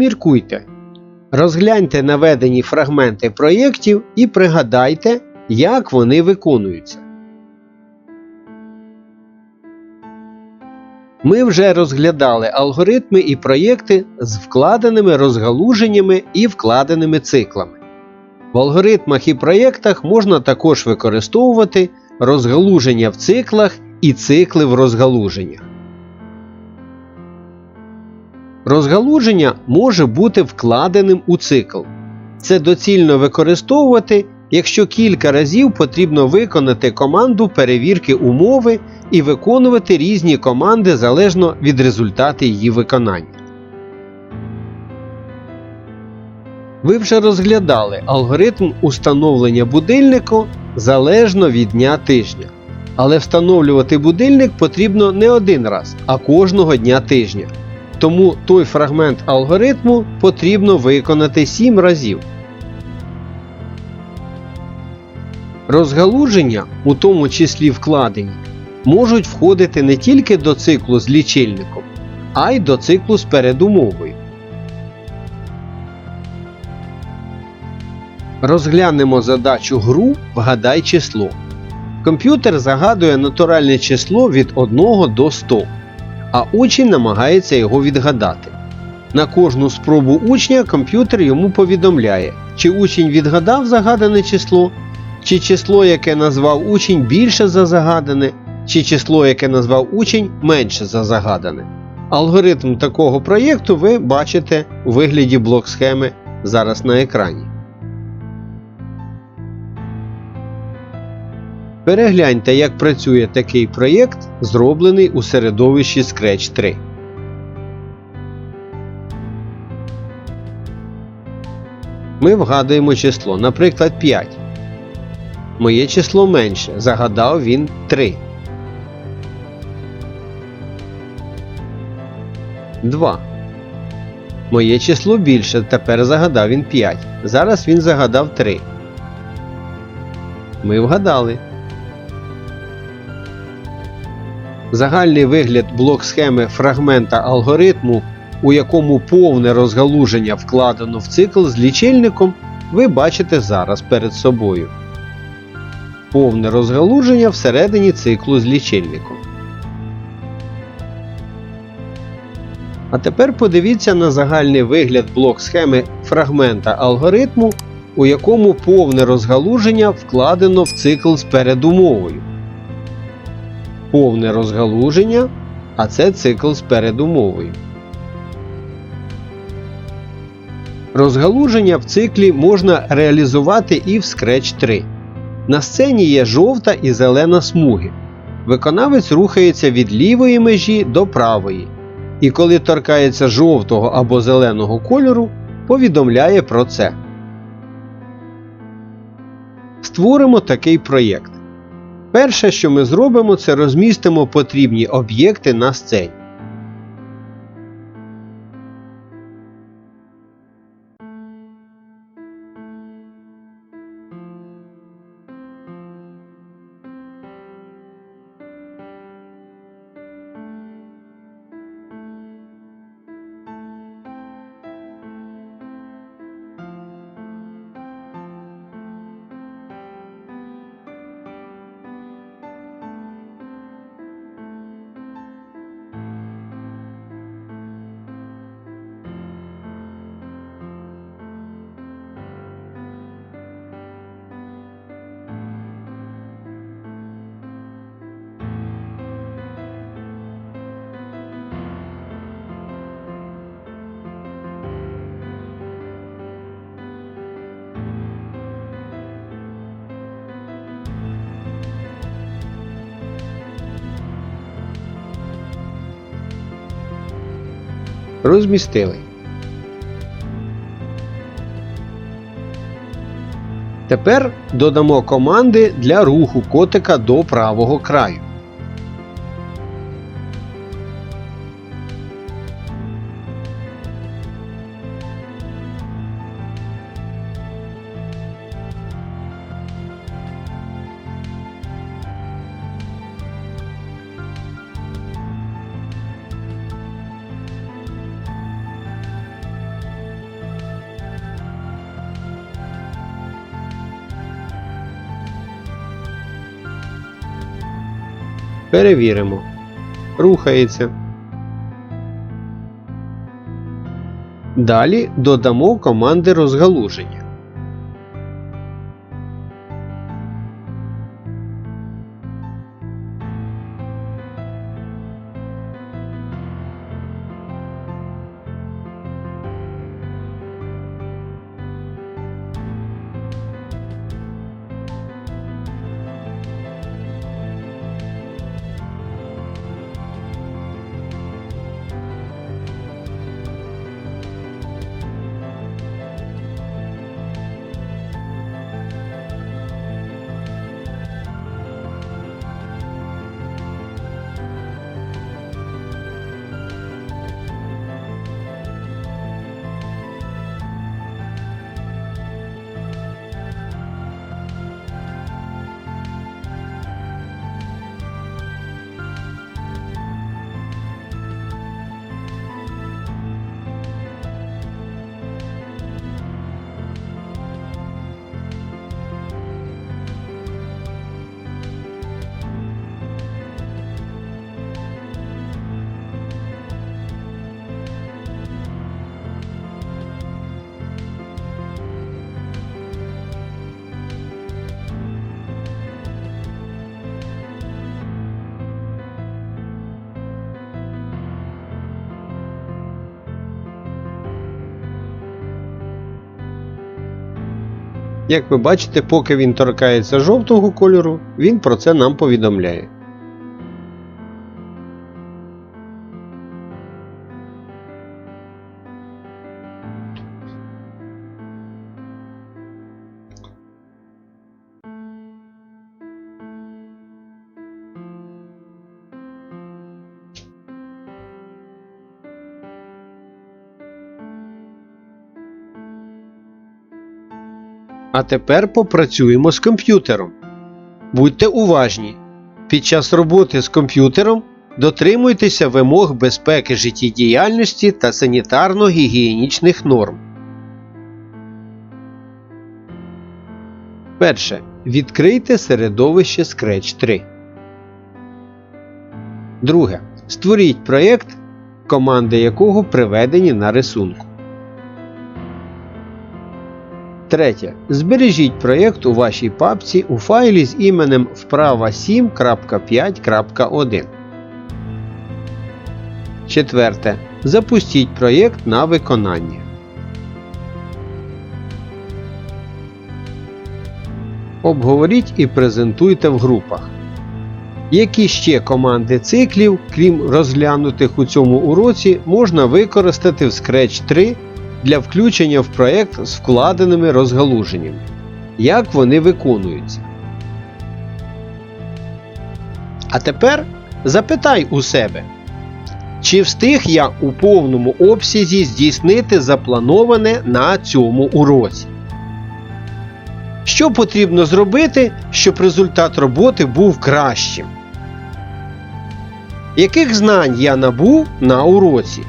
Поміркуйте. Розгляньте наведені фрагменти проєктів і пригадайте, як вони виконуються. Ми вже розглядали алгоритми і проєкти з вкладеними розгалуженнями і вкладеними циклами. В алгоритмах і проєктах можна також використовувати розгалуження в циклах і цикли в розгалуженнях. Розгалуження може бути вкладеним у цикл. Це доцільно використовувати, якщо кілька разів потрібно виконати команду перевірки умови і виконувати різні команди залежно від результату її виконання. Ви вже розглядали алгоритм установлення будильнику залежно від дня тижня. Але встановлювати будильник потрібно не один раз, а кожного дня тижня. Тому той фрагмент алгоритму потрібно виконати 7 разів. Розгалуження, у тому числі вкладені, можуть входити не тільки до циклу з лічильником, а й до циклу з передумовою. Розглянемо задачу гру Вгадай число. Комп'ютер загадує натуральне число від 1 до 100, а учень намагається його відгадати. На кожну спробу учня комп'ютер йому повідомляє, чи учень відгадав загадане число, чи число, яке назвав учень більше за загадане, чи число, яке назвав учень менше за загадане. Алгоритм такого проєкту ви бачите у вигляді блок схеми зараз на екрані. Перегляньте, як працює такий проєкт, зроблений у середовищі Scratch 3. Ми вгадуємо число, наприклад, 5. Моє число менше. Загадав він 3. 2. Моє число більше. Тепер загадав він 5. Зараз він загадав 3. Ми вгадали. Загальний вигляд блок схеми фрагмента алгоритму, у якому повне розгалуження вкладено в цикл з лічильником, ви бачите зараз перед собою. Повне розгалуження всередині циклу з лічильником. А тепер подивіться на загальний вигляд блок схеми фрагмента алгоритму, у якому повне розгалуження вкладено в цикл з передумовою повне розгалуження, а це цикл з передумовою. Розгалуження в циклі можна реалізувати і в Scratch 3. На сцені є жовта і зелена смуги. Виконавець рухається від лівої межі до правої. І коли торкається жовтого або зеленого кольору, повідомляє про це. Створимо такий проєкт. Перше, що ми зробимо, це розмістимо потрібні об'єкти на сцені. Розмістили. Тепер додамо команди для руху котика до правого краю. Перевіримо. Рухається. Далі додамо команди розгалуження. Як ви бачите, поки він торкається жовтого кольору, він про це нам повідомляє. А тепер попрацюємо з комп'ютером. Будьте уважні. Під час роботи з комп'ютером дотримуйтеся вимог безпеки життєдіяльності та санітарно-гігієнічних норм. Перше. Відкрийте середовище Scratch 3. Друге. Створіть проєкт, команди якого приведені на рисунку. Третє. Збережіть проєкт у вашій папці у файлі з іменем вправа 7.5.1. Четверте. Запустіть проєкт на виконання. Обговоріть і презентуйте в групах. Які ще команди циклів, крім розглянутих у цьому уроці, можна використати в Scratch 3 для включення в проєкт з вкладеними розгалуженнями. Як вони виконуються. А тепер запитай у себе, чи встиг я у повному обсязі здійснити заплановане на цьому уроці? Що потрібно зробити, щоб результат роботи був кращим? Яких знань я набув на уроці?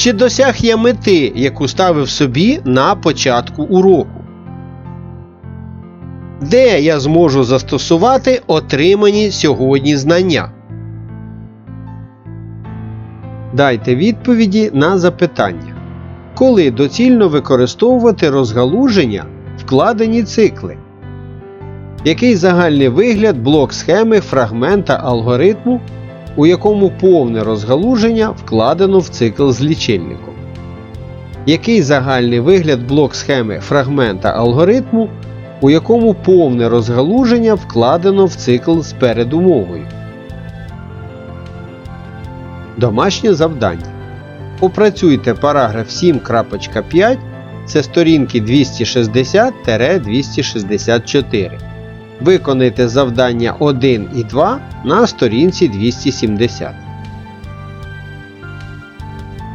Чи досяг я мети, яку ставив собі на початку уроку? Де я зможу застосувати отримані сьогодні знання? Дайте відповіді на запитання. Коли доцільно використовувати розгалуження вкладені цикли? Який загальний вигляд блок схеми фрагмента алгоритму у якому повне розгалуження вкладено в цикл з лічильником. Який загальний вигляд блок схеми фрагмента алгоритму, у якому повне розгалуження вкладено в цикл з передумовою. Домашнє завдання. Опрацюйте параграф 7.5. Це сторінки 260-264. Виконайте завдання 1 і 2 на сторінці 270.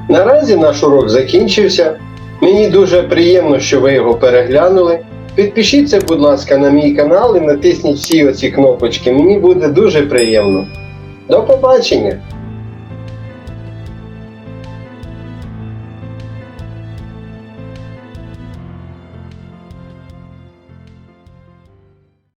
Наразі наш урок закінчився. Мені дуже приємно, що ви його переглянули. Підпишіться, будь ласка, на мій канал і натисніть всі оці кнопочки. Мені буде дуже приємно. До побачення!